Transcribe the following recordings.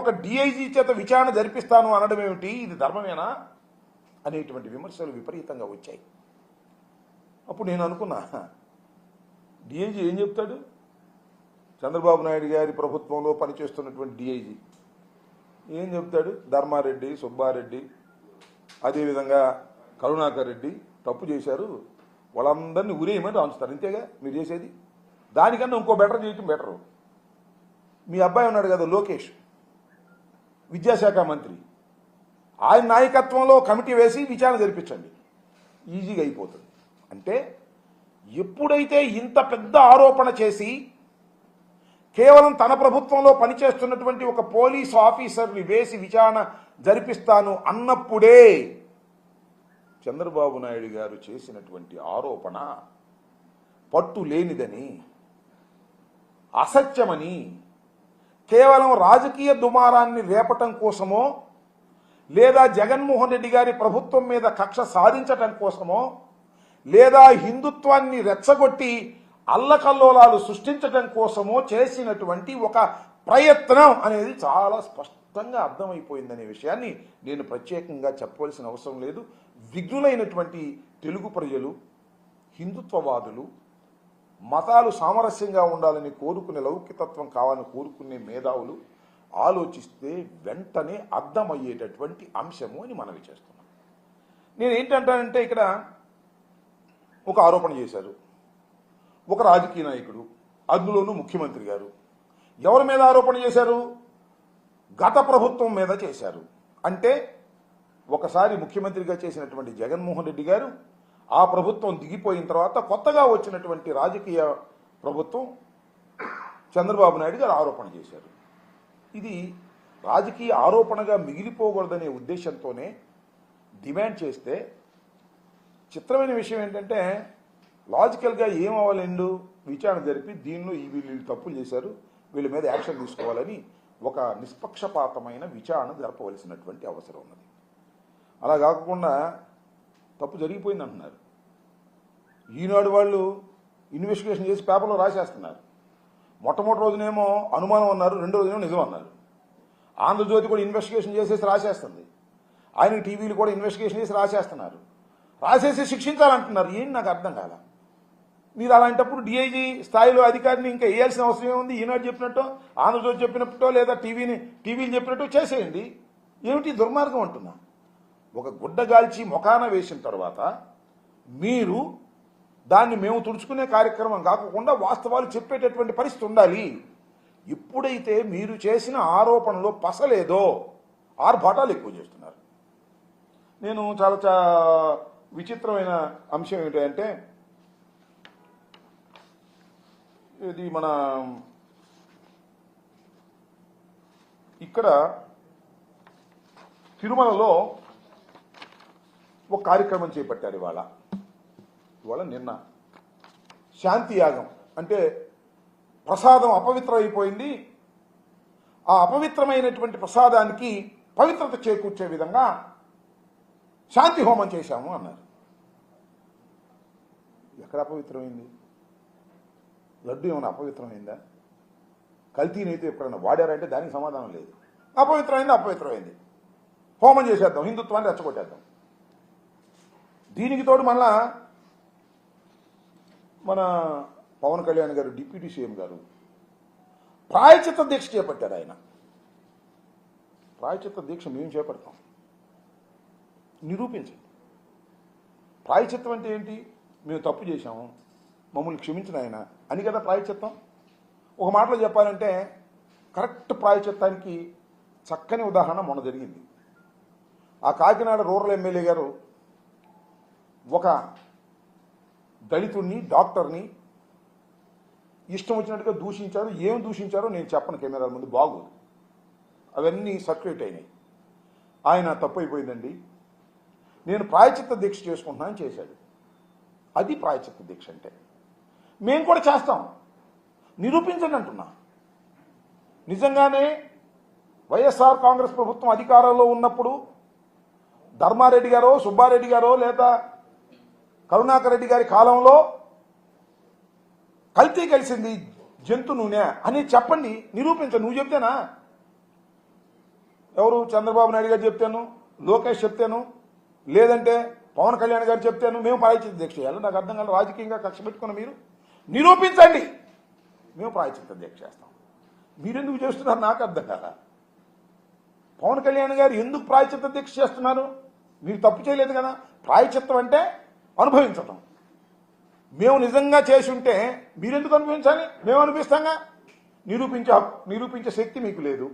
ఒక డిఐజీ చేత విచారణ జరిపిస్తాను అనడం ఏమిటి? ఇది ధర్మమేనా? అనేటువంటి విమర్శలు విపరీతంగా వచ్చాయి. అప్పుడు నేను అనుకున్నా డిఐజీ ఏం చెప్తాడు? చంద్రబాబు నాయుడు గారి ప్రభుత్వంలో పనిచేస్తున్నటువంటి డిఐజీ ఏం చెప్తాడు? ధర్మారెడ్డి సుబ్బారెడ్డి అదేవిధంగా కరుణాకర్ రెడ్డి తప్పు చేశారు. వాళ్ళందరినీ ఉరేయమని రాంచుతారు. అంతేగా మీరు చేసేది? దానికన్నా ఇంకో బెటర్ చేయటం బెటరు. మీ అబ్బాయి ఉన్నాడు కదా లోకేష్. విద్యాశాఖ మంత్రి. ఆయన నాయకత్వంలో కమిటీ వేసి విచారణ జరిపించండి. ఈజీగా అయిపోతుంది. అంటే ఎప్పుడైతే ఇంత పెద్ద ఆరోపణ చేసి కేవలం తన ప్రభుత్వంలో పనిచేస్తున్నటువంటి ఒక పోలీస్ ఆఫీసర్ని వేసి విచారణ జరిపిస్తాను అన్నప్పుడే చంద్రబాబు నాయుడు గారు చేసినటువంటి ఆరోపణ పట్టు లేనిదని అసత్యమని కేవలం రాజకీయ దుమారాన్ని రేపటం కోసమో లేదా జగన్మోహన్ రెడ్డి గారి ప్రభుత్వం మీద కక్ష సాధించటం కోసమో లేదా హిందుత్వాన్ని రెచ్చగొట్టి అల్లకల్లోలాలు సృష్టించటం కోసమో చేసినటువంటి ఒక ప్రయత్నం అనేది చాలా స్పష్టంగా అర్థమైపోయిందనే విషయాన్ని నేను ప్రత్యేకంగా చెప్పవలసిన అవసరం లేదు. విఘ్నులైనటువంటి తెలుగు ప్రజలు హిందుత్వవాదులు మతాలు సామరస్యంగా ఉండాలని కోరుకునే లౌకికతత్వం కావాలని కోరుకునే మేధావులు ఆలోచిస్తే వెంటనే అర్థమయ్యేటటువంటి అంశము అని మనవి చేస్తున్నాం. నేను ఏంటంటానంటే ఇక్కడ ఒక ఆరోపణ చేశారు. ఒక రాజకీయ నాయకుడు అందులోనూ ముఖ్యమంత్రి గారు. ఎవరి మీద ఆరోపణ చేశారు? గత ప్రభుత్వం మీద చేశారు. అంటే ఒకసారి ముఖ్యమంత్రిగా చేసినటువంటి జగన్మోహన్ రెడ్డి గారు ఆ ప్రభుత్వం దిగిపోయిన తర్వాత కొత్తగా వచ్చినటువంటి రాజకీయ ప్రభుత్వం చంద్రబాబు నాయుడు గారు ఆరోపణ చేశారు. ఇది రాజకీయ ఆరోపణగా మిగిలిపోకూడదనే ఉద్దేశంతోనే డిమాండ్ చేస్తే చిత్రమైన విషయం ఏంటంటే లాజికల్గా ఏం అవ్వాలండు? విచారణ జరిపి దీనిలో ఈ వీళ్ళు వీళ్ళు తప్పులు చేశారు వీళ్ళ మీద యాక్షన్ తీసుకోవాలని ఒక నిష్పక్షపాతమైన విచారణ జరపవలసినటువంటి అవసరం ఉన్నది. అలా కాకుండా తప్పు జరిగిపోయింది అంటున్నారు. ఈనాడు వాళ్ళు ఇన్వెస్టిగేషన్ చేసి పేపర్లో రాసేస్తున్నారు. మొట్టమొదటి రోజునేమో అనుమానం అన్నారు రెండో రోజునేమో నిజం అన్నారు. ఆంధ్రజ్యోతి కూడా ఇన్వెస్టిగేషన్ చేసేసి రాసేస్తుంది. ఆయన టీవీలు కూడా ఇన్వెస్టిగేషన్ చేసి రాసేస్తున్నారు. రాసేసి శిక్షించాలంటున్నారు. ఏంటి నాకు అర్థం కాల? మీరు అలాంటప్పుడు డిఐజీ స్థాయిలో అధికారిని ఇంకా వేయాల్సిన అవసరం ఏముంది? ఈనాడు చెప్పినట్టు ఆంధ్రజ్యోతి చెప్పినట్టో లేదా టీవీని టీవీలు చెప్పినట్టు చేసేయండి. ఏమిటి దుర్మార్గం అంటున్నా? ఒక గుడ్డ గాల్చి వేసిన తర్వాత మీరు దాన్ని మేము తుడుచుకునే కార్యక్రమం కాకుండా వాస్తవాలు చెప్పేటటువంటి పరిస్థితి ఉండాలి. ఎప్పుడైతే మీరు చేసిన ఆరోపణలో పసలేదో ఆర్భాటాలు ఎక్కువ చేస్తున్నారు. నేను చాలా చా విచిత్రమైన అంశం ఏంటంటే ఇది మన ఇక్కడ తిరుమలలో ఒక కార్యక్రమం చేపట్టారు ఇవాళ. ఇవాళ నిన్న. శాంతి యాగం. అంటే ప్రసాదం అపవిత్రం అయిపోయింది ఆ అపవిత్రమైనటువంటి ప్రసాదానికి పవిత్రత చేకూర్చే విధంగా శాంతి హోమం చేశాము అన్నారు. ఎక్కడ అపవిత్రమైంది? లడ్డు ఏమైనా అపవిత్రమైందా? కల్తీనైతే ఎప్పుడైనా వాడారంటే దానికి సమాధానం లేదు. అపవిత్రమైంది అపవిత్రమైంది. హోమం చేసేద్దాం హిందుత్వాన్ని రెచ్చగొట్టేద్దాం. దీనికి తోడు మళ్ళా మన పవన్ కళ్యాణ్ గారు డిప్యూటీ సీఎం గారు ప్రాయచిత్త దీక్ష చేపట్టారు ఆయన. ప్రాయచిత్త దీక్ష మేము చేపడతాం. నిరూపించండి. ప్రాయచిత్తం అంటే ఏంటి? మేము తప్పు చేశాము మమ్మల్ని క్షమించిన ఆయన అని కదా ప్రాయచిత్తం? ఒక మాటలో చెప్పాలంటే కరెక్ట్ ప్రాయచిత్తానికి చక్కని ఉదాహరణ మొన్న జరిగింది. ఆ కాకినాడ రూరల్ ఎమ్మెల్యే గారు ఒక దళితుడిని డాక్టర్ని ఇష్టం వచ్చినట్టుగా దూషించారు. ఏం దూషించారో నేను చెప్పను కెమెరాల ముందు బాగోదు. అవన్నీ సర్క్యులేట్ అయినాయి. ఆయన తప్పు అయిపోయిందండి నేను ప్రాయచిత్త దీక్ష చేసుకుంటున్నాను చేశాడు. అది ప్రాయచిత్త దీక్ష అంటే. మేము కూడా చేస్తాం. నిరూపించండి అంటున్నా. నిజంగానే వైఎస్ఆర్ కాంగ్రెస్ ప్రభుత్వం అధికారంలో ఉన్నప్పుడు ధర్మారెడ్డి గారో సుబ్బారెడ్డి గారో లేదా కరుణాకర్ రెడ్డి గారి కాలంలో కల్తీ కలిసింది జంతు నూనె అని చెప్పండి నిరూపించ నువ్వు చెప్తేనా? ఎవరు? చంద్రబాబు నాయుడు గారు చెప్తాను లోకేష్ చెప్తాను లేదంటే పవన్ కళ్యాణ్ గారు చెప్తాను మేము ప్రాయచిత దీక్ష చేయాలి. నాకు అర్థం కాదు రాజకీయంగా కక్ష పెట్టుకున్న మీరు. నిరూపించండి మేము ప్రాయచిత దీక్ష చేస్తాం. మీరెందుకు చేస్తున్నారు? నాకు అర్థం కాదా పవన్ కళ్యాణ్ గారు ఎందుకు ప్రాయచిత్త దీక్ష చేస్తున్నారు? మీరు తప్పు చేయలేదు కదా. ప్రాయచిత్తం అంటే అనుభవించటం. మేము నిజంగా చేసి ఉంటే మీరెందుకు అనుభవించాలి? మేము అనిపిస్తాంగా నిరూపించే నిరూపించే శక్తి మీకు లేదు.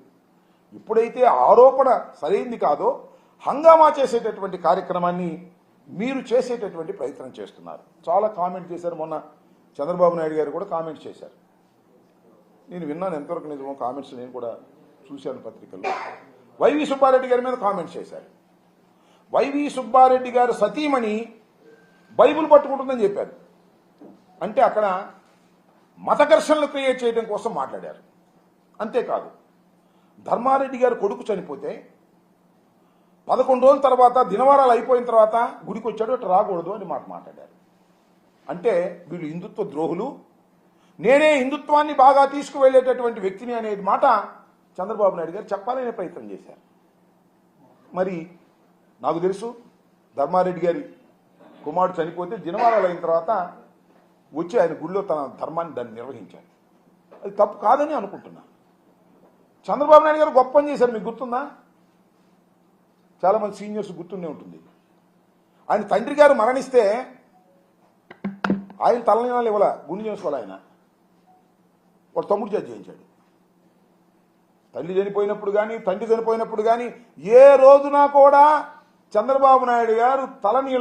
ఇప్పుడైతే ఆరోపణ సరైంది కాదో హంగామా చేసేటటువంటి కార్యక్రమాన్ని మీరు చేసేటటువంటి ప్రయత్నం చేస్తున్నారు. చాలా కామెంట్ చేశారు మొన్న చంద్రబాబు నాయుడు గారు కూడా కామెంట్స్ చేశారు. నేను విన్నాను ఎంతవరకు నిజమో కామెంట్స్ నేను కూడా చూశాను పత్రికల్లో. వైవి సుబ్బారెడ్డి గారి మీద కామెంట్స్ చేశారు. వైవి సుబ్బారెడ్డి గారు సతీమణి బైబిల్ పట్టుకుంటుందని చెప్పారు. అంటే అక్కడ మత ఘర్షణలు క్రియేట్ చేయడం కోసం మాట్లాడారు. అంతేకాదు ధర్మారెడ్డి గారు కొడుకు చనిపోతే పదకొండు రోజుల తర్వాత దినవారాలు అయిపోయిన తర్వాత గుడికి వచ్చాడు అటు రాకూడదు అని మాట మాట్లాడారు. అంటే వీళ్ళు హిందుత్వ ద్రోహులు. నేనే హిందుత్వాన్ని బాగా తీసుకువెళ్ళేటటువంటి వ్యక్తిని అనేది మాట చంద్రబాబు నాయుడు గారు చెప్పాలనే ప్రయత్నం చేశారు. మరి నాకు తెలుసు ధర్మారెడ్డి గారి కుమారుడు చనిపోతే దినవారాలు అయిన తర్వాత వచ్చి ఆయన గుడిలో తన ధర్మాన్ని దాన్ని నిర్వహించాడు. అది తప్పు కాదని అనుకుంటున్నా. చంద్రబాబు నాయుడు గారు గొప్ప పని చేశారు మీకు గుర్తుందా? చాలా మంది సీనియర్స్ గుర్తుండే ఉంటుంది. ఆయన తండ్రి గారు మరణిస్తే ఆయన తలనీళ్ళు ఇవ్వాల గుండె చేసుకోవాలి ఆయన. వాడు తమ్ముడు చేతి చేయించాడు. తల్లి చనిపోయినప్పుడు కానీ తండ్రి చనిపోయినప్పుడు కానీ ఏ రోజున కూడా చంద్రబాబు నాయుడు గారు తలనీళ్ళ